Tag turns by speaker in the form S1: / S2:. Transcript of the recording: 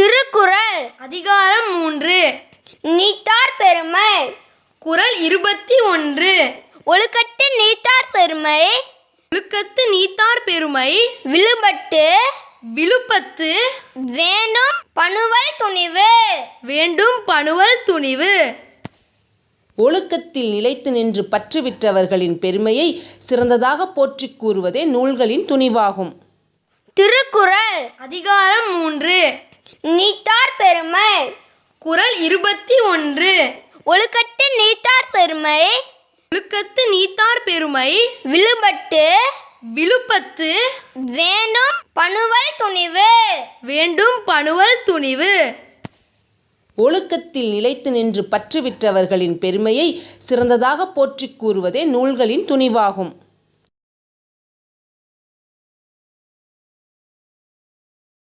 S1: திருக்குறள்
S2: அதிகாரம் மூன்று.
S1: நீத்தார் பெருமை.
S2: குறள் இருபத்தி ஒன்று.
S1: ஒழுக்கத்து நீத்தார் பெருமை.
S2: ஒழுக்கத்து நீத்தார் பெருமை.
S1: விழுபட்டு.
S2: விழுப்பத்து
S1: வேண்டும் பணுவல் துணிவு.
S2: வேண்டும் பணுவல் துணிவு.
S3: ஒழுக்கத்தில் நிலைத்து நின்று பற்றுவிற்றவர்களின் பெருமையை சிறந்ததாக போற்றிக் கூறுவதே நூல்களின் துணிவாகும்.
S1: திருக்குறள்
S2: அதிகாரம் மூன்று.
S1: நீத்தார் பெருமை.
S2: குறள் இருபத்தி ஒன்று.
S1: ஒழுக்கத்து நீத்தார் பெருமை.
S2: ஒழுக்கத்து நீத்தார் பெருமை.
S1: விழுபட்டு.
S2: விழுப்பத்து
S1: வேண்டும் பணுவல் துணிவு.
S2: வேண்டும் பணுவல் துணிவு.
S3: ஒழுக்கத்தில் நிலைத்து நின்று பற்றுவிற்றவர்களின் பெருமையை சிறந்ததாக போற்றிக் கூறுவதே நூல்களின் துணிவாகும்.